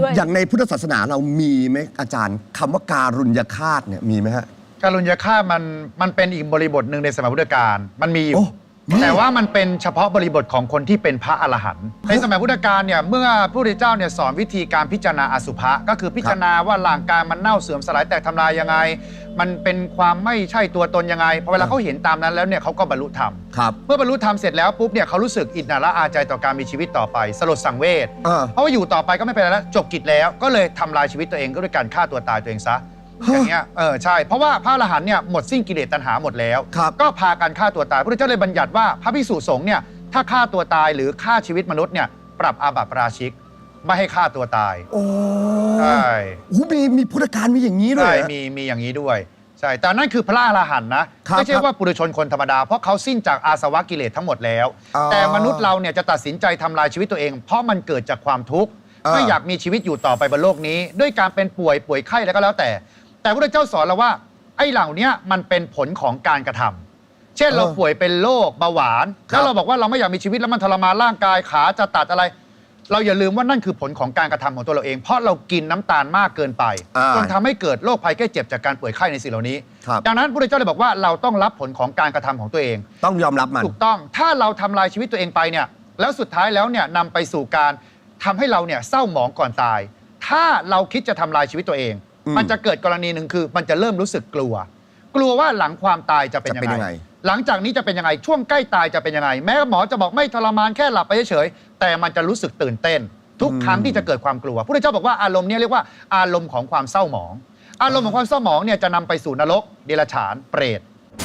ด้วย อย่างในพุทธศาสนาเรามีไหมอาจารย์คำว่าการุญยฆาตเนี่ยมีไหมฮะ การุญยฆาตมันมันเป็นอีกบริบทหนึ่งในสมัยพุทธกาลมันมีอโอ้ยู่ แต่ว่ามันเป็นเฉพาะบริบทของคนที่เป็นพระอรหันต์ในสมัยพุทธกาลเนี่ยเมื่อพระพุทธเจ้าเนี่ยสอนวิธีการพิจารณาอสุภะก็คือพิจารณาว่าร่างกายมันเน่าเสื่อมสลายแตกทำลายยังไง มันเป็นความไม่ใช่ตัวตนยังไงพอเวลาเขาเห็นตามนั้นแล้วเนี่ยเขาก็บรรลุธรรมครับเมื่อบรรลุธรรมเสร็จแล้วปุ๊บเนี่ยเขารู้สึกอิจฉาละอาใจต่อการมีชีวิตต่อไปสลดสังเวชเออเพราะว่าอยู่ต่อไปก็ไม่เป็นไรแล้วจบกิจแล้วก็เลยทำลายชีวิตตัวเองก็ด้วยการฆ่าตัวตายตัวเองซะฮะ อย่างเงี้ยเออใช่เพราะว่าพระอรหันต์เนี่ยหมดสิ้นกิเลสตัณหาหมดแล้ว ครับ ก็พากันฆ่าตัวตายพระพุทธเจ้าเลยบัญญัติว่าพระภิกษุสงฆ์เนี่ยถ้าฆ่าตัวตายหรือฆ่าชีวิตมนุษย์เนี่ยปรับอาบัติปราชิก ไม่ให้ฆ่าตัวตาย โอ้ใช่โหมีมีพุทธการมีอย่างนี้ด้วยใช่เหรอ มีมีอย่างนี้ด้วยใช่แต่นั่นคือพระอรหันต์นะครับไม่ใช่ครับว่าปุถุชนคนธรรมดาเพราะเขาสิ้นจากอาสวะกิเลสทั้งหมดแล้ว อ๋อแต่มนุษย์เราเนี่ยจะตัดสินใจทำลายชีวิตตัวเอง เพราะมันเกิดจากความทุกข์อ่า ไม่อยากมีชีวิตอยู่ต่อไปบนโลกนี้ ด้วยการเป็นป่วยป่วยไข้แล้วก็แล้วแต่ แต่พระเจ้าสอนเราว่า ไอ้เหล่าเนี้ยมันเป็นผลของการกระทำเช่นเราป่วยเป็นโรคเบาหวานแล้วเราบอกว่าเราไม่อยากมีชีวิตแล้วมันทรมานร่างกายขาจะตัดอะไร เราอย่าลืมว่านั่นคือผลของการกระทำของตัวเราเอง เพราะเรากินน้ำตาลมากเกินไปอ่าจนทำให้เกิดโรคภัยแก้เจ็บจากการป่วยไข้ในสิ่งเหล่านี้ ครับ ดังนั้นพระเจ้าเลยบอกว่าเราต้องรับผลของการกระทำของตัวเอง ต้องยอมรับมัน ถูกต้อง ถ้าเราทำลายชีวิตตัวเองไปเนี่ย แล้วสุดท้ายแล้วเนี่ยนำไปสู่การทำให้เราเนี่ยเศร้าหมองก่อนตาย ถ้าเราคิดจะทำลายชีวิตตัวเองอืม มันจะเกิดกรณีหนึ่งคือ มันจะเริ่มรู้สึกกลัว กลัวว่าหลังความตายจะเป็นจะเป็นยัยังงไง ไง หลังจากนี้จะเป็นยังไงช่วงใกล้ตายจะเป็นยังไง แม้หมอจะบอกไม่ทรมานแค่หลับไปเฉยๆแต่มันจะรู้สึกตื่นเต้น ทุกครั้งที่จะเกิดความกลัวพระพุทธเจ้าบอกว่าอารมณ์เนี้เรียกว่าอารมณ์ของความเศร้าหมอง อารมณ์ของความเศร้าหมองเนี่ยจะนำไปสู่นรก เดรัจฉาน เปรต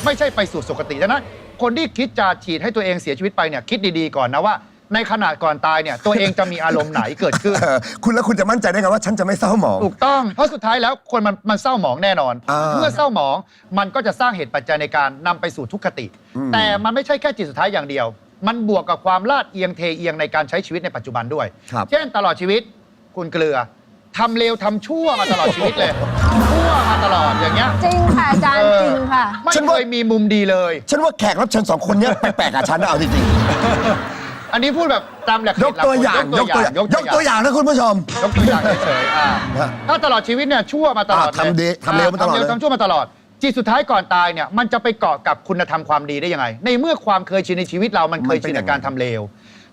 ไม่ใช่ไปสู่สุคติดังนั้นคนที่คิดจะฉีดให้ตัวเองเสียชีวิตไปเนี่ยคิดดีๆก่อนนะว่า ในขณะก่อนตายเนี่ยตัวเองจะมีอารมณ์ไหนเกิดขึ้น เออคุณแล้วคุณจะมั่นใจได้ไงว่าฉันจะไม่เศร้าหมอง ถูกต้อง เพราะสุดท้ายแล้วคนมันมันเศร้าหมองแน่นอน อ่าเมื่อเศร้าหมองมันก็จะสร้างเหตุปัจจัยในการนำไปสู่ทุกขติ อืม แต่มันไม่ใช่แค่จิตสุดท้ายอย่างเดียว มันบวกกับความลาดเอียงเทเอียงในการใช้ชีวิตในปัจจุบันด้วย ครับ เช่นตลอดชีวิตคุณเกลือทำเลวทำชั่วมาตลอดชีวิตเลยชั่วมาตลอดอย่างเงี้ยจริงค่ะอาจารย์เออจริงค่ะ ไม่ฉันเคว่า ยมีมุมดีเลย ฉันว่าแขกรับเชิญสองคนเนี้ยแปลกๆกับฉันนะเอาจริง อันนี้พูดแบบตามหลักๆยกตัวอย่างยกตัวอย่างยกตัวอย่างนะคุณผู้ชม ยกตัวอย่างเฉยๆอ่าฮะถ้าตลอดชีวิตเนี่ยชั่วมาตลอดอ่าทำดีลยทำเลวมาตลอดทำเลวเลยทำชั่วมาตลอดจิตสุดท้ายก่อนตายเนี่ยมันจะไปเกาะกับคุณธรรมความดีได้ยังไง ในเมื่อความเคยชินในชีวิตเรามันเคยชินกับการทำเลว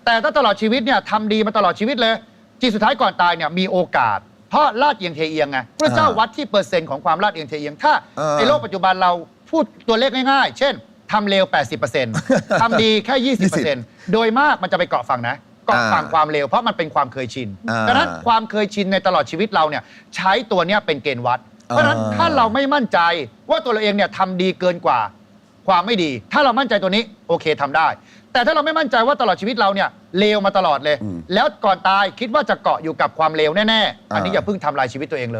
แต่ถ้าตลอดชีวิตเนี่ยทำดีมาตลอดชีวิตเลย จิตสุดท้ายก่อนตายเนี่ยมีโอกาส เพราะลาดเอียงเทเอียงไงพระเจ้าวัดที่เปอร์เซ็นต์ของความลาดเอียงเทเอียงถ้าเออในโลกปัจจุบันเราพูดตัวเลขง่ายๆ เช่น ทำเลว 80%ทำดีแค่ 20%โดยมากมันจะไปเกาะฝั่งนะเกาะฝั่งอ่าความเลวเพราะมันเป็นความเคยชินอ่าดังนั้นความเคยชินในตลอดชีวิตเราเนี่ยใช้ตัวเนี้ยเป็นเกณฑ์วัด เพราะฉะนั้นอ่า ถ้าเราไม่มั่นใจว่าตัวเราเองเนี่ยทำดีเกินกว่า ความไม่ดี ถ้าเรามั่นใจตัวนี้โอเคทำได้ แต่ถ้าเราไม่มั่นใจว่าตลอดชีวิตเราเนี่ยเลวมาตลอดเลยอืมแล้วก่อนตายคิดว่าจะเกาะอยู่กับความเลวแน่ๆอันนี้อ่าอย่าเพิ่งทำลายชีวิตตัวเองเลย